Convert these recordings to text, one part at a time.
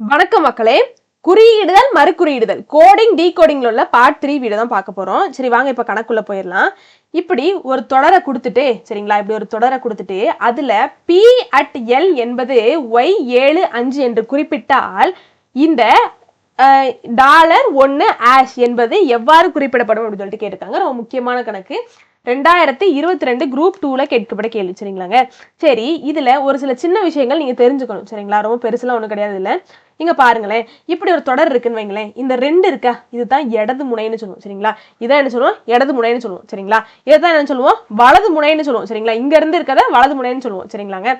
வணக்கம் மக்களே. குறியீடுதல் மறுகுறியீடுதல். கோடிங் டீகோடிங்ல உள்ள பார்ட் த்ரீ வீடு தான் பார்க்க போறோம். சரி வாங்க இப்ப கணக்குள்ள போயிடலாம். இப்படி ஒரு தொடரை கொடுத்துட்டு சரிங்களா? இப்படி ஒரு தொடரை கொடுத்துட்டு அதுல பி அட் எல் என்பது ஒய் ஏழு அஞ்சு என்று குறிப்பிட்டால் இந்த டாலர் ஒன்று ஆஷ் என்பது எவ்வாறு குறிப்பிடப்படும் அப்படின்னு சொல்லிட்டு கேட்டிருக்காங்க. ரொம்ப முக்கியமான கணக்கு. ரெண்டாயிரத்தி இருபத்தி ரெண்டு குரூப் டூவில் கேட்கப்பட்ட கேள்வி சரிங்களாங்க? சரி இதில் ஒரு சில சின்ன விஷயங்கள் நீங்கள் தெரிஞ்சுக்கணும் சரிங்களா? ரொம்ப பெருசுலாம் ஒன்றும் கிடையாது இல்லை இங்கே பாருங்களேன் இப்படி ஒரு தொடர் இருக்குன்னு வைங்களேன் இந்த ரெண்டு இருக்கா? இதுதான் இடது முனைன்னு சொல்லுவோம் சரிங்களா? இதான் என்ன சொல்லுவோம்? இடது முனைன்னு சொல்லுவோம் சரிங்களா? இதான் என்ன சொல்லுவோம்? வலது முனைன்னு சொல்லுவோம் சரிங்களா? இங்க இருந்து இருக்கத வலது முனைன்னு சொல்லுவோம் சரிங்களாங்க?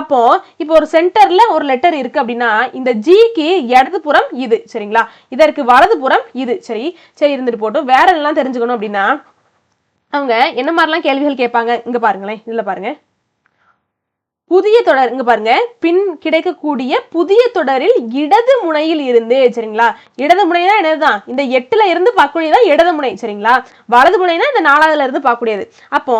அப்போ இப்போ ஒரு சென்டர்ல ஒரு லெட்டர் இருக்கு அப்படின்னா இந்த ஜிக்கு இடது புறம் இது சரிங்களா? இதற்கு வலது புறம் இது சரி? சரி இருந்துட்டு போட்டோம். வேற எல்லாம் தெரிஞ்சுக்கணும் அப்படின்னா அவங்க என்ன மாதிரிலாம் கேள்விகள் கேட்பாங்க? இங்க பாருங்களேன் இதுல பாருங்க. புதிய தொடர் இங்க பாருங்க பின் கிடைக்கக்கூடிய புதிய தொடரில் இடது முனையில் இருந்து சரிங்களா? இடது முனைனா என்னதுதான்? இந்த எட்டுல இருந்து பார்க்கக்கூடியதான் இடது முனை சரிங்களா? வலது முனைனா இந்த நாலாவதுல இருந்து பார்க்கக்கூடியது. அப்போ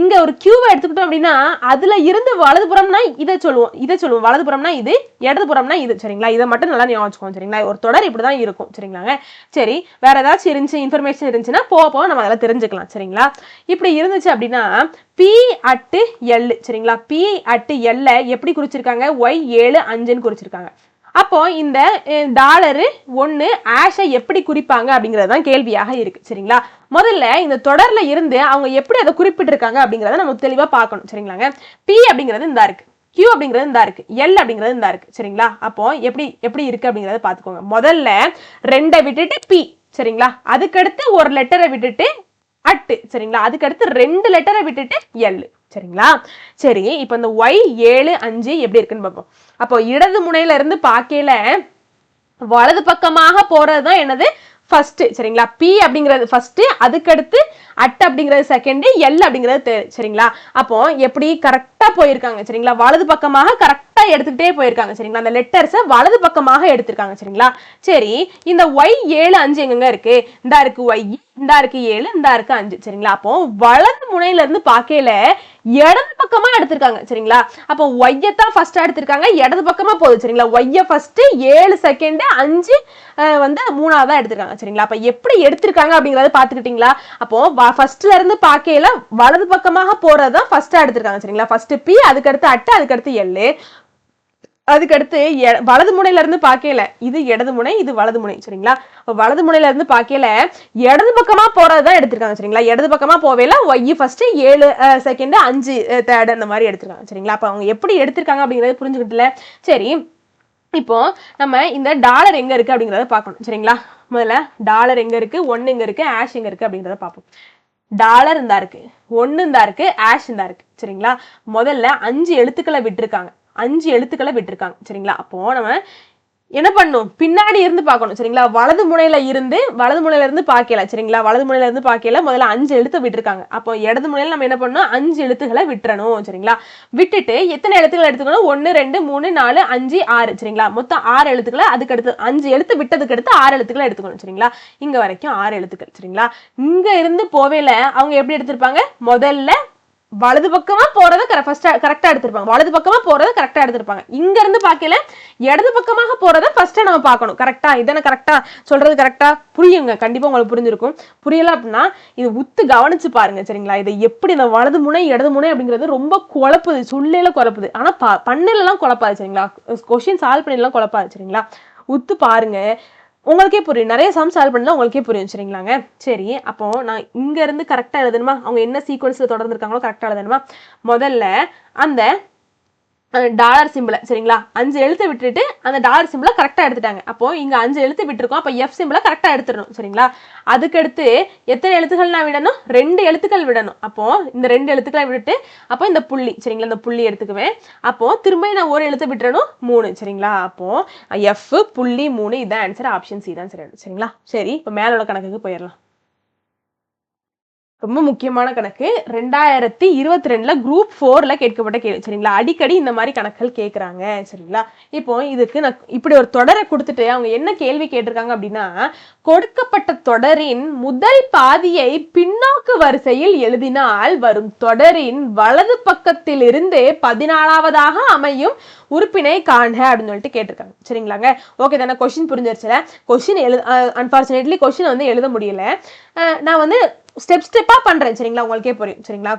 இங்க ஒரு கியூவை எடுத்துக்கிட்டோம் அப்படின்னா அதுல இருந்து வலது புறம்னா இதை சொல்லுவோம் இதை சொல்லுவோம். வலது புறம்னா இது இடது புறம்னா இது சரிங்களா? இதை மட்டும் நல்லா ஞாபகம் சரிங்களா? ஒரு தொடர் இப்படிதான் இருக்கும் சரிங்களாங்க? சரி வேற ஏதாச்சும் இருந்துச்சு இன்ஃபர்மேஷன் இருந்துச்சுன்னா போக போக நம்ம அதெல்லாம் தெரிஞ்சுக்கலாம் சரிங்களா? இப்படி இருந்துச்சு அப்படின்னா பி அட்டு எல் சரிங்களா? பி அட்டு எல்ல எப்படி குறிச்சிருக்காங்க? ஒய் ஏழு அஞ்சுன்னு குறிச்சிருக்காங்க. அப்போ இந்த டாலரு ஒன்று ஆஷை எப்படி குறிப்பாங்க? அப்படிங்கிறது தான் கேள்வியாக இருக்கு சரிங்களா? முதல்ல இந்த தொடர்ல இருந்து அவங்க எப்படி அதை குறிப்பிட்டிருக்காங்க அப்படிங்கிறத நம்ம தெளிவாக பார்க்கணும் சரிங்களாங்க? பி அப்படிங்கிறது இந்த இருக்கு. கியூ அப்படிங்கிறது இந்த இருக்கு. எல் அப்படிங்கிறது இந்த இருக்கு சரிங்களா? அப்போ எப்படி எப்படி இருக்கு அப்படிங்கிறத பார்த்துக்கோங்க. முதல்ல ரெண்டை விட்டுட்டு பி சரிங்களா? அதுக்கடுத்து ஒரு லெட்டரை விட்டுட்டு அட்டு சரிங்களா? அதுக்கடுத்து ரெண்டு லெட்டரை விட்டுட்டு எல் சரிங்களா? சரி இப்போ இந்த ஒய் ஏழு அஞ்சு எப்படி இருக்குன்னு பார்ப்போம். அப்போ இடது முனையில இருந்து பார்க்கையில வலது பக்கமாக போறது தான் என்னது? ஃபர்ஸ்ட் சரிங்களா? பி அப்படிங்கிறது ஃபர்ஸ்ட் அதுக்கடுத்து அட் அப்படிங்கிறது செகண்ட் எல் அப்படிங்கிறது சரிங்களா? அப்போ எப்படி கரெக்டா போயிருக்காங்க சரிங்களா? வலது பக்கமாக கரெக்டா எடுத்துக்கிட்டே போயிருக்காங்க சரிங்களா? அந்த லெட்டர்ஸை வலது பக்கமாக எடுத்திருக்காங்க சரிங்களா? சரி இந்த ஒய் ஏழு அஞ்சு எங்கெங்க இருக்கு? இந்த இருக்கு ஒய் இந்தா இருக்கு ஏழு இந்தா இருக்கு அஞ்சு. சரிங்களா? அப்போ வலது முனையில இருந்து பார்க்கையில இடது பக்கமா எடுத்திருக்காங்க. சரிங்களா? அப்போ ஒய்யத்தான் ஃபர்ஸ்ட் எடுத்திருக்காங்க. இடது பக்கமா போகுது. சரிங்களா? ஒய்ய ஃபர்ஸ்ட் ஏழு செகண்ட் அஞ்சு வந்து மூணாவதா எடுத்திருக்காங்க. சரிங்களா? அப்ப எப்படி எடுத்திருக்காங்க அப்படிங்கறத பாத்துக்கிட்டீங்களா அப்போ ஃபர்ஸ்ட்ல இருந்து பார்க்கையில வலது பக்கமாக போறதுதான் ஃபர்ஸ்டா எடுத்திருக்காங்க. சரிங்களா? ஃபர்ஸ்ட் பி அதுக்கடுத்து அட்டு அதுக்கடுத்து எல்லு அதுக்கடுத்து எ- வலது முனையிலேருந்து பார்க்கல பார்க்கையில இது இடது முனை இது வலது முனை சரிங்களா? வலது முனையில இருந்து பார்க்கையில இடது போகிறது தான் எடுத்திருக்காங்க சரிங்களா? இடது பக்கமாக போவேல ஒய் ஃபஸ்ட்டு ஏழு செகண்டு அஞ்சு தேர்டு அந்த மாதிரி எடுத்திருக்காங்க சரிங்களா? அப்போ அவங்க எப்படி எடுத்திருக்காங்க அப்படிங்கிறது புரிஞ்சுக்கிட்டல சரி இப்போ நம்ம இந்த டாலர் எங்கே இருக்குது அப்படிங்கிறத பார்க்கணும் சரிங்களா? முதல்ல டாலர் எங்கே இருக்குது ஒன்று எங்கே இருக்குது ஆஷ் எங்கே இருக்குது அப்படிங்கிறத பார்ப்போம். டாலர் இருந்தா இருக்கு ஒன்று இருந்தா இருக்கு ஆஷ் இருந்தா இருக்கு சரிங்களா? முதல்ல அஞ்சு எழுத்துக்களை விட்டுருக்காங்க. அஞ்சு எழுத்துக்களை விட்டுருக்காங்க. சரிங்களா? அப்போ நம்ம என்ன பண்ணும்? பின்னாடி இருந்து பார்க்கணும். சரிங்களா? வலது முனையில இருந்து வலது முனையில இருந்து பார்க்கல. சரிங்களா? வலது முனையில இருந்து பார்க்கல. முதல்ல அஞ்சு எழுத்து விட்டுருக்காங்க. அப்போ இடது முனையில நம்ம என்ன பண்ணணும்? அஞ்சு எழுத்துக்களை விட்டுறணும். சரிங்களா? விட்டுட்டு எத்தனை எழுத்துக்களை எடுத்துக்கணும்? ஒன்று ரெண்டு மூணு நாலு அஞ்சு ஆறு. சரிங்களா? மொத்தம் ஆறு எழுத்துக்களை அதுக்கு அடுத்து அஞ்சு எழுத்து விட்டதுக்கு அடுத்து ஆறு எழுத்துக்களை எடுத்துக்கணும். சரிங்களா? இங்க வரைக்கும் ஆறு எழுத்துக்கள். சரிங்களா? இங்க இருந்து போவேல அவங்க எப்படி எடுத்திருப்பாங்க? முதல்ல வலது பக்கமா போறத ஃபர்ஸ்ட் கரெக்டா எடுத்திருப்பாங்க. வலது பக்கமா போறத கரெக்டா எடுத்திருப்பாங்க. இங்க இருந்து பார்க்கல இடது பக்கமாக போறத ஃபர்ஸ்டா நம்ம பார்க்கணும். கரெக்டா இதனை கரெக்டா சொல்றது கரெக்டா புரியுங்க. கண்டிப்பா உங்களுக்கு புரிஞ்சிருக்கும். புரியல அப்படின்னா இது உத்து கவனிச்சு பாருங்க சரிங்களா? இதை எப்படி இந்த வலது முனை இடது முனை அப்படிங்கிறது ரொம்ப குழப்புது. சொல்லையில குழப்புது. ஆனா ப பண்ணலாம் குழப்பாது சரிங்களா? கொஸ்டின் சால்வ் பண்ணிடலாம் குழப்பாது சரிங்களா? உத்து பாருங்க. உங்களுக்கே புரியும். நிறைய சம் சால்வ் பண்ணலாம் உங்களுக்கே புரியும் சரிங்களாங்க? சரி அப்போ நான் இங்கேருந்து இருந்து எழுதணுமா? அவங்க என்ன சீக்வன்ஸில் தொடர்ந்துருக்காங்களோ கரெக்டாக எழுதணுமா? முதல்ல அந்த டாலர் சிம்பிளை சரிங்களா? அஞ்சு எழுத்து விட்டுட்டு அந்த டாலர் சிம்பிளை கரெக்டாக எடுத்துட்டாங்க. அப்போது இங்கே அஞ்சு எழுத்து விட்டுருக்கோம். அப்போ எஃப் சிம்பிளை கரெக்டாக எடுத்துடணும் சரிங்களா? அதுக்கடுத்து எத்தனை எழுத்துக்கள் நான் விடணும்? ரெண்டு எழுத்துக்கள் விடணும். அப்போது இந்த ரெண்டு எழுத்துக்களை விட்டுட்டு அப்போ இந்த புள்ளி சரிங்களா? இந்த புள்ளி எடுத்துக்குவேன். அப்போது திரும்ப நான் ஒரு எழுத்து விட்டுறணும்? மூணு சரிங்களா? அப்போது எஃப் புள்ளி மூணு இதான் ஆன்சர் ஆப்ஷன் சி தான் சரி சரிங்களா? சரி இப்போ மேலோட கணக்குக்கு போயிடலாம். ரொம்ப முக்கியமான கணக்கு. ரெண்டாயிரத்தி இருபத்தி ரெண்டில் குரூப் ஃபோரில் கேட்கப்பட்ட கேள்வி. சரிங்களா? அடிக்கடி இந்த மாதிரி கணக்குகள் கேட்குறாங்க சரிங்களா? இப்போ இதுக்கு நான் இப்படி ஒரு தொடரை கொடுத்துட்டு அவங்க என்ன கேள்வி கேட்டிருக்காங்க அப்படின்னா கொடுக்கப்பட்ட தொடரின் முதல் பாதியை பின்னோக்கு வரிசையில் எழுதினால் வரும் தொடரின் வலது பக்கத்திலிருந்து பதினாலாவதாக அமையும் உறுப்பினை காண்க அப்படின்னு சொல்லிட்டு கேட்டிருக்காங்க. சரிங்களாங்க? ஓகே தானே? கொஷின் புரிஞ்சிருச்சுல? கொஷின் எழு அன்பார்ச்சுனேட்லி கொஷின் வந்து எழுத முடியல. நான் வந்து ஸ்டெப் ஸ்டெப்பா பண்றேன் சரிங்களா? உங்களுக்கே புரியும் சரிங்களா?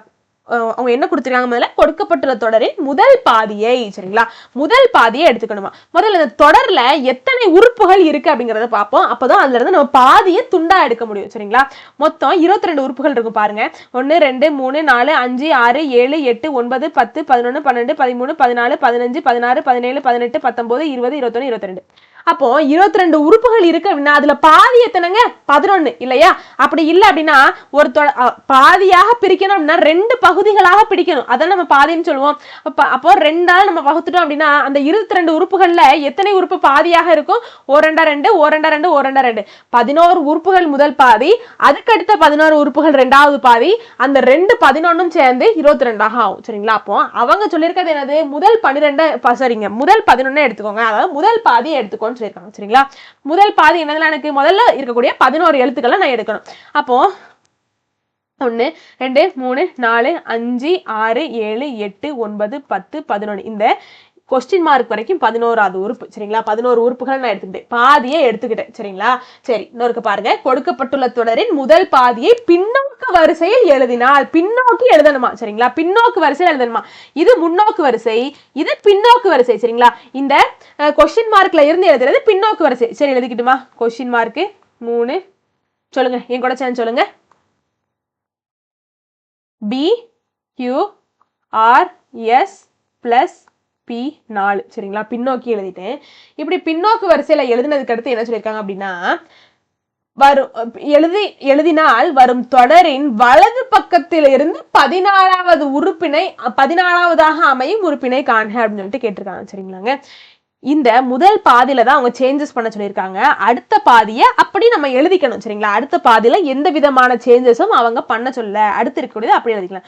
அவங்க என்ன கொடுத்துருக்காங்க முதல்ல? கொடுக்கப்பட்டுள்ள தொடரின் முதல் பாதியை சரிங்களா? முதல் பாதியை எடுத்துக்கணுமா? முதல்ல இந்த தொடர்ல எத்தனை உறுப்புகள் இருக்கு அப்படிங்கிறத பார்ப்போம். அப்போதான் அதுல இருந்து நம்ம பாதியை துண்டா எடுக்க முடியும் சரிங்களா? மொத்தம் இருபத்தி ரெண்டு உறுப்புகள் இருக்கும் பாருங்க. ஒன்று ரெண்டு மூணு நாலு அஞ்சு ஆறு ஏழு எட்டு ஒன்பது பத்து பதினொன்று பன்னெண்டு பதிமூணு பதினாலு பதினஞ்சு பதினாறு பதினேழு பதினெட்டு பத்தொன்பது இருபது இருபத்தொன்னு இருபத்தி ரெண்டு அப்போ இருபத்தி ரெண்டு உறுப்புகள் இருக்கு அப்படின்னா அதுல பாதி எத்தனைங்க? பதினொன்னு இல்லையா? அப்படி இல்லை அப்படின்னா ஒரு பாதியாக பிரிக்கணும் அப்படின்னா ரெண்டு பகுதிகளாக பிடிக்கணும். அதான் நம்ம பாதின்னு சொல்லுவோம். அப்போ ரெண்டால் நம்ம வகுத்துட்டோம் அப்படின்னா அந்த இருபத்தி ரெண்டு உறுப்புகளில் எத்தனை உறுப்பு பாதியாக இருக்கும்? ஓரெண்டா ரெண்டு ஓரெண்டா ரெண்டு ஓரெண்டா ரெண்டு பதினோரு உறுப்புகள் முதல் பாதி அதுக்கு அடுத்த பதினோரு உறுப்புகள் ரெண்டாவது பாதி அந்த ரெண்டு பதினொன்னும் சேர்ந்து இருபத்தி ரெண்டாக ஆகும். சரிங்களா? அப்போ அவங்க சொல்லியிருக்கிறது என்னது? முதல் பன்னிரெண்டு சரிங்க முதல் பதினொன்னு எடுத்துக்கோங்க. அதாவது முதல் பாதியை எடுத்துக்கோன்னு சொல்லியிருக்காங்க. சரிங்களா? முதல் பாதி என்னதுல எனக்கு? முதல்ல இருக்கக்கூடிய பதினோரு எழுத்துக்களை நான் எடுக்கணும். அப்போ ஒன்று ரெண்டு மூணு நாலு அஞ்சு ஆறு ஏழு எட்டு ஒன்பது பத்து பதினொன்று இந்த கொஸ்டின் மார்க் வரைக்கும் பதினோராவது உறுப்பு சரிங்களா? பதினோரு உறுப்புகள் நான் எடுத்துக்கிட்டேன். பாதியை எடுத்துக்கிட்டேன் சரிங்களா? சரி இன்னொருக்கு பாருங்க. கொடுக்கப்பட்டுள்ள தொடரின் முதல் பாதியை பின்னோக்கு வரிசையில் எழுதினால் பின்னோக்கி எழுதணுமா சரிங்களா? பின்னோக்கு வரிசையில் எழுதணுமா? இது முன்னோக்கு வரிசை இது பின்னோக்கு வரிசை சரிங்களா? இந்த கொஸ்டின் மார்க்ல இருந்து எழுதுறது பின்னோக்கு வரிசை. சரி எழுதிக்கிட்டுமா? கொஸ்டின் மார்க்கு மூணு. சொல்லுங்க என் கூட சேர்ந்து சொல்லுங்க. P Q R S plus P நாலு. சரிங்களா? பின்னோக்கி எழுதிட்டேன். இப்படி பின்னோக்கு வரிசையில் எழுதினதுக்கு அடுத்து என்ன சொல்லியிருக்காங்க அப்படின்னா வரும் எழுதி எழுதினால் வரும் தொடரின் வலது பக்கத்தில் இருந்து பதினாலாவது உறுப்பினை பதினாலாவதாக அமையும் உறுப்பினை காண்க அப்படின்னு சொல்லிட்டு கேட்டிருக்காங்க. சரிங்களாங்க? இந்த முதல் பாதியில தான் அவங்க சேஞ்சஸ் பண்ண சொல்லியிருக்காங்க. அடுத்த பாதியை அப்படி நம்ம எழுதிக்கணும் சரிங்களா? அடுத்த பாதியில எந்த விதமான சேஞ்சஸும் அவங்க பண்ண சொல்ல. அடுத்து இருக்கக்கூடியது அப்படி எழுதிக்கலாம்.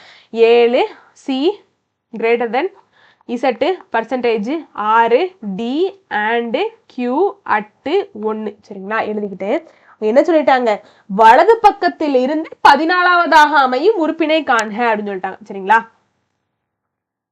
ஏழு C greater then Z percentage ஆறு டி அண்டு கியூ அட்டு ஒன்று சரிங்களா? எழுதிக்கிட்டு என்ன சொல்லிட்டாங்க? வலது பக்கத்தில் இருந்து பதினாலாவதாக அமையும் உறுப்பினை காண்க அப்படின்னு சொல்லிட்டாங்க சரிங்களா?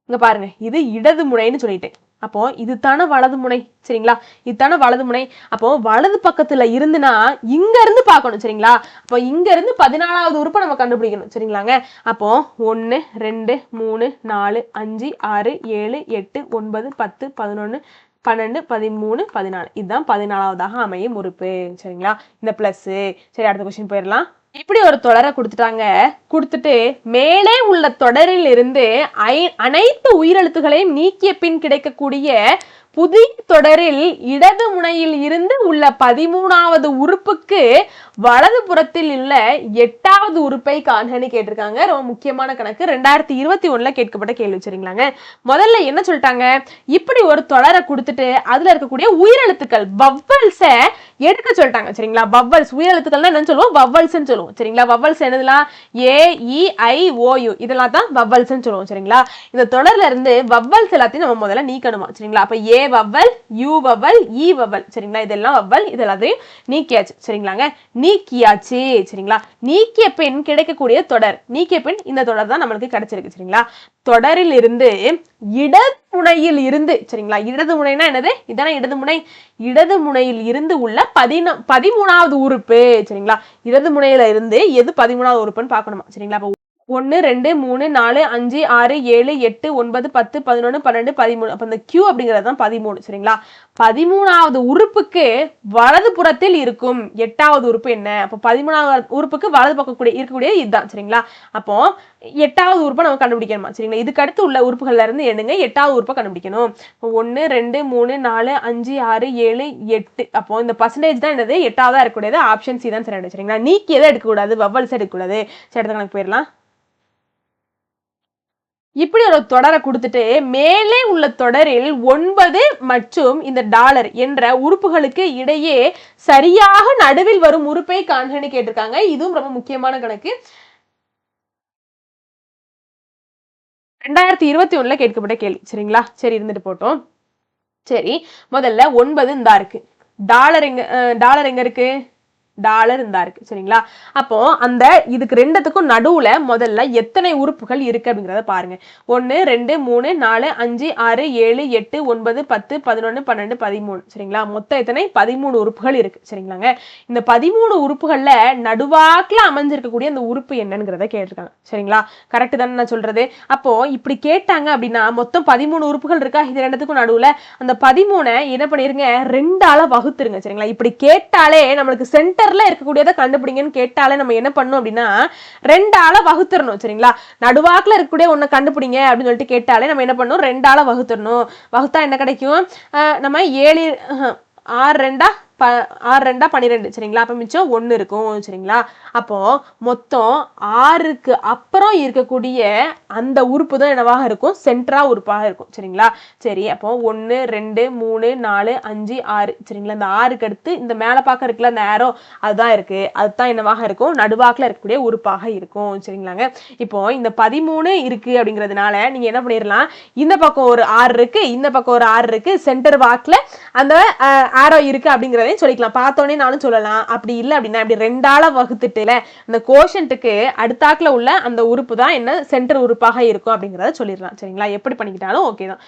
இங்க பாருங்க இது இடது முனைன்னு சொல்லிட்டேன் அப்போ இது தானே வலது முனை சரிங்களா? இது தானே வலது முனை. அப்போ வலது பக்கத்துல இருந்துனா இங்க இருந்து பார்க்கணும் சரிங்களா? அப்போ இங்க இருந்து பதினாலாவது உறுப்பை நம்ம கண்டுபிடிக்கணும் சரிங்களாங்க? அப்போ ஒன்று ரெண்டு மூணு நாலு அஞ்சு ஆறு ஏழு எட்டு ஒன்பது பத்து பதினொன்று பன்னெண்டு பதிமூணு பதினாலு. இதுதான் பதினாலாவதாக அமையும் உறுப்பு சரிங்களா? இந்த ப்ளஸ்ஸு சரி அடுத்த கொஸ்டின் போயிடலாம். இப்படி ஒரு தொடரை கொடுத்துட்டாங்க. கொடுத்துட்டு மேலே உள்ள தொடரில் இருந்து ஐ- அனைத்து உயிரெழுத்துகளையும் நீக்கிய பின் கிடைக்கக்கூடிய புதிய தொடரில் இடது முனையில் இருந்து உள்ள பதிமூணாவது உறுப்புக்கு வலது புறத்தில் உள்ள எட்டாவது உறுப்பை காண்கன்னு கேட்டிருக்காங்க. ரொம்ப முக்கியமான கணக்கு. ரெண்டாயிரத்தி இருபத்தி ஒண்ணுல கேட்கப்பட்ட கேள்வி சரிங்களாங்க? முதல்ல என்ன சொல்லிட்டாங்க? இப்படி ஒரு தொடரை கொடுத்துட்டு அதுல இருக்கக்கூடிய உயிரெழுத்துக்கள் வவ்வல்ஸை எடுக்க சொல்லிட்டாங்க சரிங்களா? வவ்வல்ஸ். உயிரெழுத்துக்கள்னா என்னன்னு சொல்லுவோம்? வவ்வல்ஸ்ன்னு சொல்லுவோம் சரிங்களா? வவ்வல்ஸ் என்னதுலாம்? ஏ இ ஐ ஓயு இதெல்லாம் தான் வவ்வல்ஸ்ன்னு சொல்லுவோம் சரிங்களா? இந்த தொடர்ல இருந்து வவ்வல்ஸ் எல்லாத்தையும் நம்ம முதல்ல நீக்கணுமா சரிங்களா? அப்ப A vowel U vowel E vowel சரிங்களா? இதெல்லாம் வவ்வல் இது எல்லாத்தையும் நீக்கியாச்சு சரிங்களாங்க? நீக்கியாச்சு சரிங்களா? நீக்கிய பெண் கிடைக்கக்கூடிய தொடர். நீக்கிய பெண் இந்த தொடர் தான் நம்மளுக்கு கிடைச்சிருக்கு சரிங்களா? தொடரில் இருந்து இடது முனையில் இருந்து சரிங்களா? இடது முனைனா என்னது? இதான இடது முனை. இடது முனையில் இருந்து உள்ள பதின பதிமூணாவது உறுப்பு சரிங்களா? இடது முனையில இருந்து எது பதிமூணாவது உறுப்புன்னு பார்க்கணுமா? சரிங்களா? ஒன்று ரெண்டு மூணு நாலு அஞ்சு ஆறு ஏழு எட்டு ஒன்பது பத்து பதினொன்று பன்னெண்டு பதிமூணு. அப்போ இந்த கியூ அப்படிங்கிறது தான் பதிமூணு சரிங்களா? பதிமூணாவது உறுப்புக்கு வலது புறத்தில் இருக்கும் எட்டாவது உறுப்பு என்ன? அப்போ பதிமூணாவது உறுப்புக்கு வலது பக்கம் கூடிய இருக்கக்கூடிய இதுதான் சரிங்களா? அப்போ எட்டாவது உறுப்பை நம்ம கண்டுபிடிக்கணுமா சரிங்களா? இதுக்கு அடுத்து உள்ள உறுப்புகள்ல இருந்து எண்ணுங்க எட்டாவது உறுப்பை கண்டுபிடிக்கணும். ஒன்று ரெண்டு மூணு நாலு அஞ்சு ஆறு ஏழு எட்டு. அப்போ இந்த பர்சன்டேஜ் தான் என்னது? எட்டாவதா இருக்கக்கூடியது ஆப்ஷன் சி தான் சரி சரிங்களா? நீக்கி எதை எடுக்கக்கூடாது வவ்வல்ஸ் எடுக்கக்கூடாது. சரி அடுத்த கணக்கு போயிடலாம். இப்படி ஒரு தொடரை கொடுத்துட்டு மேலே உள்ள தொடரில் ஒன்பது மற்றும் இந்த டாலர் என்ற உறுப்புகளுக்கு இடையே சரியாக நடுவில் வரும் உறுப்பை காண்கன்னு கேட்டிருக்காங்க. இதுவும் ரொம்ப முக்கியமான கணக்கு. ரெண்டாயிரத்தி இருபத்தி ஒண்ணுல கேட்கப்பட்ட கேள்வி. சரிங்களா? சரி இருந்துட்டு போட்டோம். சரி முதல்ல ஒன்பது இந்தா இருக்கு. டாலர் எங்க டாலர் எங்க இருக்கு? டாலர் இருந்தா இருக்கு சரிங்களா? அப்போ அந்த இதுக்கு ரெண்டுத்துக்கும் நடுவுல முதல்ல எத்தனை உறுப்புகள் இருக்கு அப்படிங்கறத பாருங்க. ஒன்னு ரெண்டு மூணு நாலு அஞ்சு ஆறு ஏழு எட்டு ஒன்பது பத்து பதினொன்னு பன்னெண்டு பதிமூணு சரிங்களா? மொத்தம் எத்தனை? பதிமூணு உறுப்புகள் இருக்கு சரிங்களாங்க. இந்த பதிமூணு உறுப்புகள்ல நடுவாக்குல அமைஞ்சிருக்கக்கூடிய அந்த உறுப்பு என்னங்கிறத கேட்டிருக்காங்க சரிங்களா? கரெக்ட் தானே நான் சொல்றது? அப்போ இப்படி கேட்டாங்க அப்படின்னா மொத்தம் பதிமூணு உறுப்புகள் இருக்கா? இது ரெண்டுத்துக்கும் நடுவுல. அந்த பதிமூணை என்ன பண்ணிருங்க? ரெண்டால வகுத்துருங்க சரிங்களா? இப்படி கேட்டாலே நம்மளுக்கு சென்டர்ல இருக்கக்கூடியதை கண்டுபிடிங்கன்னு கேட்டாலே நம்ம என்ன பண்ணணும் அப்படின்னா ரெண்டால வகுத்துறணும் சரிங்களா? நடுவாக்கில் இருக்கக்கூடிய ஒன்றை கண்டுபிடிங்க அப்படின்னு சொல்லிட்டு கேட்டாலே நம்ம என்ன பண்ணணும்? ரெண்டால வகுத்துடணும் வகுத்தா என்ன கிடைக்கும்? நம்ம ஏழு ஆறு ரெண்டா ப ஆறு ரெண்டா பன்னிரெண்டு சரிங்களா? அப்போ மிச்சம் ஒன்று இருக்கும் சரிங்களா? அப்போது மொத்தம் ஆறுக்கு அப்புறம் இருக்கக்கூடிய அந்த உறுப்பு தான் என்னவாக இருக்கும்? சென்ட்ரா உறுப்பாக இருக்கும் சரிங்களா? சரி அப்போ ஒன்று ரெண்டு மூணு நாலு அஞ்சு ஆறு சரிங்களா? இந்த ஆறுக்கு அடுத்து இந்த மேலே பார்க்க இருக்குல்ல அந்த ஆரோ அதுதான் இருக்குது அதுதான் என்னவாக இருக்கும்? நடுவாக்கில் இருக்கக்கூடிய உறுப்பாக இருக்கும் சரிங்களாங்க? இப்போ இந்த பதிமூணு இருக்குது அப்படிங்கிறதுனால நீங்கள் என்ன பண்ணிடலாம் இந்த பக்கம் ஒரு ஆறு இருக்குது இந்த பக்கம் ஒரு ஆறு இருக்குது சென்டர் வாக்கில் அந்த ஆரோ அப்படிங்கிறது அப்படிங்கிறதையும் சொல்லிக்கலாம். பார்த்தோன்னே நானும் சொல்லலாம். அப்படி இல்லை அப்படின்னா இப்படி ரெண்டால வகுத்துட்டுல அந்த கோஷன்ட்டுக்கு அடுத்தாக்கில் உள்ள அந்த உறுப்பு தான் என்ன? சென்டர் உறுப்பாக இருக்கும் அப்படிங்கிறத சொல்லிடலாம். சரிங்களா? எப்படி பண்ணிக்கிட்டாலும் ஓகே தான்.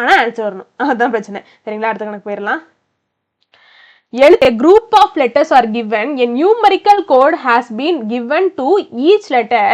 ஆனால் ஆன்சர் வரணும். அதுதான் பிரச்சனை. சரிங்களா? அடுத்த கணக்கு போயிடலாம். எழுத்து a group of letters are given. A numerical code has been given to each letter.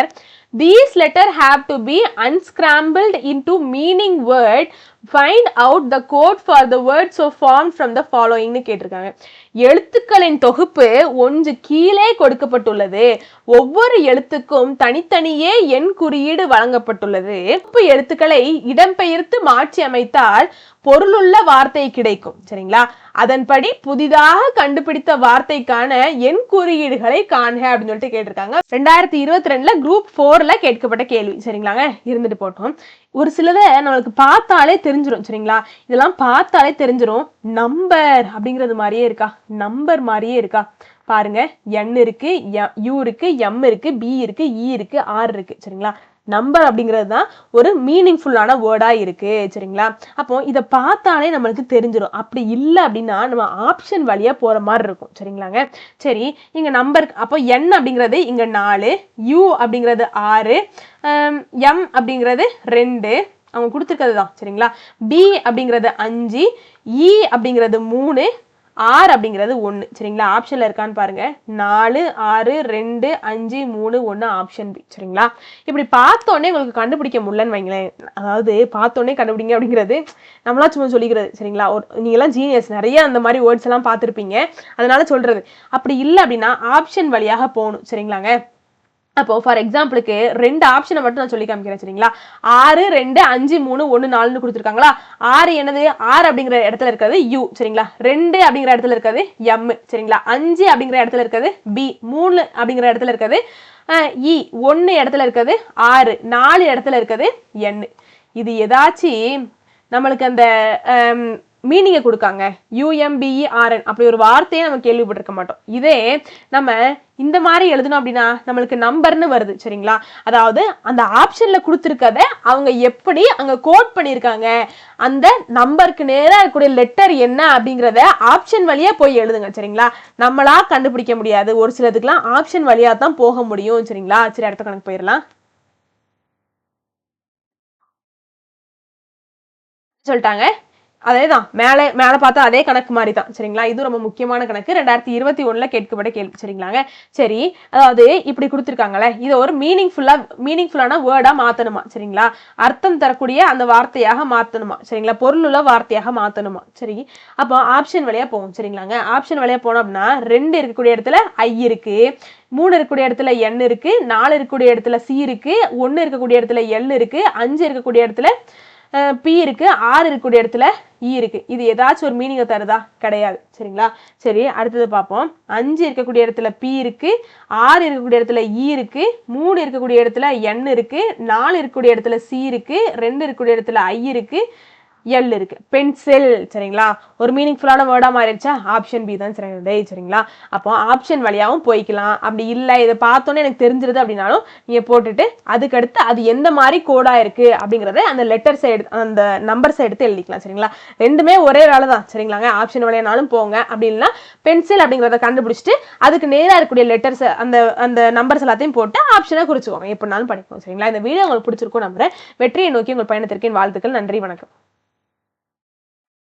These letters have to be unscrambled into meaning word. Find out the code for the words of form from the ஃபாலோயிங்னு கேட்டிருக்காங்க. எழுத்துக்களின் தொகுப்பு ஒன்று கீழே கொடுக்கப்பட்டுள்ளது. ஒவ்வொரு எழுத்துக்கும் தனித்தனியே எண் குறியீடு வழங்கப்பட்டுள்ளது. உப்பு எழுத்துக்களை இடம்பெயர்த்து மாற்றி அமைத்தால் பொருளுள்ள வார்த்தை கிடைக்கும் சரிங்களா? அதன்படி புதிதாக கண்டுபிடித்த வார்த்தைக்கான எண் குறியீடுகளை காண்க அப்படின்னு சொல்லிட்டு கேட்டிருக்காங்க. ரெண்டாயிரத்தி இருபத்தி ரெண்டுல குரூப் போர்ல கேட்கப்பட்ட கேள்வி சரிங்களாங்க? இருந்துட்டு போட்டோம். ஒரு சிலதை நம்மளுக்கு பார்த்தாலே தெரிஞ்சிடும் சரிங்களா? இதெல்லாம் பார்த்தாலே தெரிஞ்சிடும் நம்பர் அப்படிங்கிறது மாதிரியே இருக்கா? நம்பர் மாதிரியே இருக்கா? பாருங்க. என் இருக்கு யூ இருக்கு எம் இருக்கு பி இருக்கு இ இருக்கு ஆர் இருக்கு சரிங்களா? நம்பர் அப்படிங்கிறது தான் ஒரு மீனிங்ஃபுல்லான வேர்டாக இருக்கு சரிங்களா? அப்போ இதை பார்த்தாலே நம்மளுக்கு தெரிஞ்சிடும் அப்படி இல்லை அப்படின்னா நம்ம ஆப்ஷன் வழியாக போகிற மாதிரி இருக்கும் சரிங்களாங்க? சரி இங்கே நம்பர் அப்போ என் அப்படிங்கிறது இங்கே நாலு யூ அப்படிங்கிறது ஆறு எம் அப்படிங்கிறது ரெண்டு அவங்க கொடுத்துருக்கிறது தான் சரிங்களா? பி அப்படிங்கிறது அஞ்சு இ அப்படிங்கிறது மூணு ஆறு அப்படிங்கிறது ஒன்று சரிங்களா? ஆப்ஷனில் இருக்கான்னு பாருங்க. நாலு ஆறு ரெண்டு அஞ்சு மூணு ஒன்று ஆப்ஷன் பி சரிங்களா? இப்படி பார்த்தோன்னே உங்களுக்கு கண்டுபிடிக்க முடியலன்னு வைங்களேன். அதாவது பார்த்தோன்னே கண்டுபிடிங்க அப்படிங்கிறது நம்மளா சும்மா சொல்லிக்கிறது. சரிங்களா? ஒரு நீங்களாம் ஜீனியஸ் நிறைய அந்த மாதிரி வேர்ட்ஸ் எல்லாம் பார்த்துருப்பீங்க. அதனால சொல்றது. அப்படி இல்லை அப்படின்னா ஆப்ஷன் வழியாக போகணும். சரிங்களாங்க? அப்போ ஃபார் எக்ஸாம்பிளுக்கு ரெண்டு ஆப்ஷனை மட்டும் நான் சொல்லி காமிக்கிறேன் சரிங்களா? ஆறு ரெண்டு அஞ்சு மூணு ஒன்று நாலுன்னு கொடுத்துருக்காங்களா? ஆறு என்னது? ஆறு அப்படிங்கிற இடத்துல இருக்கிறது யூ சரிங்களா? ரெண்டு அப்படிங்கிற இடத்துல இருக்கிறது எம் சரிங்களா? அஞ்சு அப்படிங்கிற இடத்துல இருக்கிறது பி மூணு அப்படிங்கிற இடத்துல இருக்கிறது இ e, ஒன்று இடத்துல இருக்கிறது ஆறு நாலு இடத்துல இருக்கிறது என் இது ஏதாச்சும் நம்மளுக்கு அந்த மீனிங்கை கொடுக்காங்க. யூஎம்பிஇஆர்என் அப்படி ஒரு வார்த்தையே நம்ம கேள்விப்பட்டிருக்க மாட்டோம். இதே நம்ம இந்த மாதிரி எழுதணும் அப்படின்னா நம்மளுக்கு நம்பர்னு வருது சரிங்களா? அதாவது அந்த ஆப்ஷன்ல கொடுத்துருக்கத அவங்க எப்படி அங்க கோட் பண்ணியிருக்காங்க. அந்த நம்பருக்கு நேராக இருக்கக்கூடிய லெட்டர் என்ன அப்படிங்கிறத ஆப்ஷன் வழியாக போய் எழுதுங்க சரிங்களா? நம்மளா கண்டுபிடிக்க முடியாது. ஒரு சிலதுக்கெல்லாம் ஆப்ஷன் வழியா தான் போக முடியும் சரிங்களா? சரி அடுத்த கணக்கு போயிடலாம். சொல்லிட்டாங்க. அதே தான் மேலே மேலே பார்த்தா அதே கணக்கு மாதிரி தான் சரிங்களா? இது ரொம்ப முக்கியமான கணக்கு. ரெண்டாயிரத்தி இருபத்தி ஒன்றில் கேட்கப்பட்ட கேள்வி. சரிங்களாங்க? சரி அதாவது இப்படி கொடுத்துருக்காங்களே. இதை ஒரு மீனிங்ஃபுல்லாக மீனிங்ஃபுல்லான வேர்டாக மாற்றணுமா சரிங்களா? அர்த்தம் தரக்கூடிய அந்த வார்த்தையாக மாற்றணுமா சரிங்களா? பொருளுள்ள வார்த்தையாக மாற்றணுமா சரி அப்போ ஆப்ஷன் வழியாக போகும் சரிங்களாங்க? ஆப்ஷன் வழியாக போனோம் அப்படின்னா ரெண்டு இருக்கக்கூடிய இடத்துல ஐ இருக்குது மூணு இருக்கக்கூடிய இடத்துல என் இருக்குது நாலு இருக்கக்கூடிய இடத்துல சி இருக்குது ஒன்று இருக்கக்கூடிய இடத்துல எல் இருக்குது அஞ்சு இருக்கக்கூடிய இடத்துல பி இருக்குது ஆறு இருக்கக்கூடிய இடத்துல e இ இருக்குது இது ஏதாச்சும் ஒரு மீனிங்கை தருதா? கிடையாது. சரிங்களா? சரி அடுத்தது பார்ப்போம். அஞ்சு இருக்கக்கூடிய இடத்துல பி இருக்குது ஆறு இருக்கக்கூடிய இடத்துல e இ இருக்குது மூணு இருக்கக்கூடிய இடத்துல என் இருக்குது நாலு இருக்கக்கூடிய இடத்துல சி இருக்குது ரெண்டு இருக்கக்கூடிய இடத்துல ஐ இருக்குது எல் இருக்கு. பென்சில் சரிங்களா? ஒரு மீனிங்ஃபுல்லான வேர்டாக மாறிடுச்சா? ஆப்ஷன் பி தான் சரி சரிங்களா? அப்போ ஆப்ஷன் வழியாவும் போய்க்கலாம். அப்படி இல்லை இதை பார்த்தோன்னே எனக்கு தெரிஞ்சிருது அப்படின்னாலும் நீங்கள் போட்டுட்டு அதுக்கடுத்து அது எந்த மாதிரி கோடாக இருக்கு அப்படிங்கிறத அந்த லெட்டர்ஸை எடுத்து அந்த நம்பர்ஸை எடுத்து எழுதிக்கலாம் சரிங்களா? ரெண்டுமே ஒரே வேலை தான் சரிங்களாங்க? ஆப்ஷன் வழியானாலும் போங்க. அப்படி இல்லைன்னா பென்சில் அப்படிங்கிறத கண்டுபிடிச்சிட்டு அதுக்கு நேராக இருக்கக்கூடிய லெட்டர்ஸ் அந்த அந்த நம்பர்ஸ் எல்லாத்தையும் போட்டு ஆப்ஷனை குறிச்சுக்கோங்க. எப்படினாலும் படிப்போம் சரிங்களா? இந்த வீடியோ உங்களுக்கு பிடிச்சிருக்கும் நம்புறேன். வெற்றியை நோக்கி உங்கள் பயணத்திற்கு என் வாழ்த்துக்கள். நன்றி வணக்கம்.